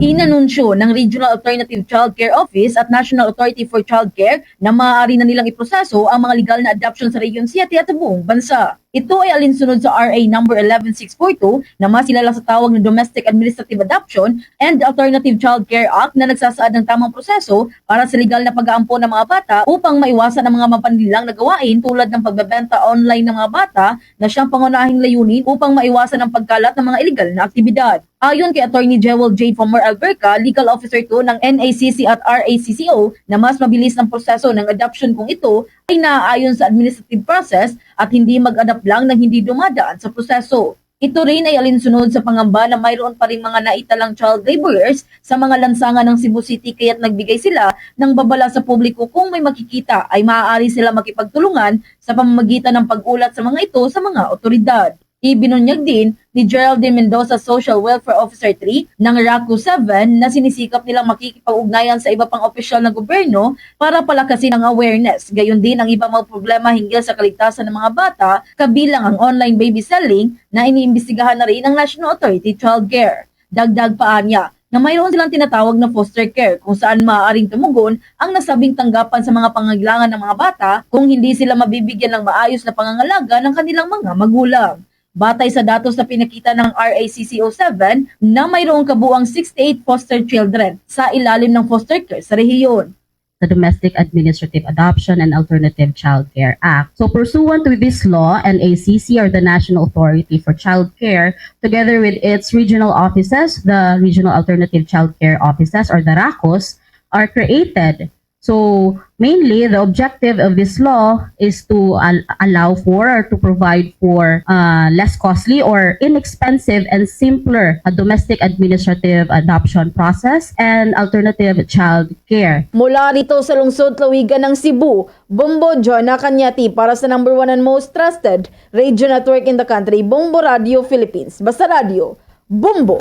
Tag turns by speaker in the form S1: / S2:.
S1: Inanunsyo ng Regional Alternative Child Care Office at National Authority for Child Care na maaari na nilang iproseso ang mga legal na adoption sa Region 7 at buong bansa. Ito ay alinsunod sa RA number 11642 na mas kilala sa tawag na Domestic Administrative Adoption and Alternative Child Care Act na nagsasaad ng tamang proseso para sa legal na pag-aampon ng mga bata upang maiwasan ang mga mapanlilang na gawain tulad ng pagbebenta online ng mga bata na siyang pangunahing layunin upang maiwasan ang pagkalat ng mga illegal na aktibidad. Ayon kay Attorney Jewel J. Fomer Alberca, Legal Officer 2 ng NACC at RACCO, na mas mabilis ang proseso ng adoption kung ito ay naaayon sa administrative process at hindi mag-adapt lang ng hindi dumadaan sa proseso. Ito rin ay alinsunod sa pangamba na mayroon pa rin mga naitalang child laborers sa mga lansangan ng Cebu City kaya't nagbigay sila ng babala sa publiko kung may makikita ay maaari sila makipagtulungan sa pamamagitan ng pag-ulat sa mga ito sa mga otoridad. Ibinunyag din ni Geraldine Mendoza Social Welfare Officer 3 ng RACU 7 na sinisikap nilang makikipag-ugnayan sa iba pang opisyal ng gobyerno para palakasin ang awareness. Gayon din ang iba mga problema hinggil sa kaligtasan ng mga bata kabilang ang online baby selling na iniimbestigahan na rin ng National Authority Child Care. Dagdag pa niya na mayroon silang tinatawag na foster care kung saan maaaring tumugon ang nasabing tanggapan sa mga pangangailangan ng mga bata kung hindi sila mabibigyan ng maayos na pangangalaga ng kanilang mga magulang. Batay sa datos na pinakita ng RACCO7 na mayroong kabuang 68 foster children sa ilalim ng foster care sa rehiyon.
S2: the Domestic Administrative Adoption and Alternative Child Care Act. So pursuant to this law, NACC or the National Authority for Child Care, together with its regional offices, the Regional Alternative Child Care Offices or the RACOS, are created. So mainly the objective of this law is to al- allow for or to provide for uh, less costly or inexpensive and simpler uh, domestic administrative adoption process and alternative child care.
S3: Mula rito sa lungsod Lawigan ng Cebu, Bombo Jonah Kanyati para sa number one and most trusted radio network in the country, Bombo Radio Philippines. Basta Radio, Bombo!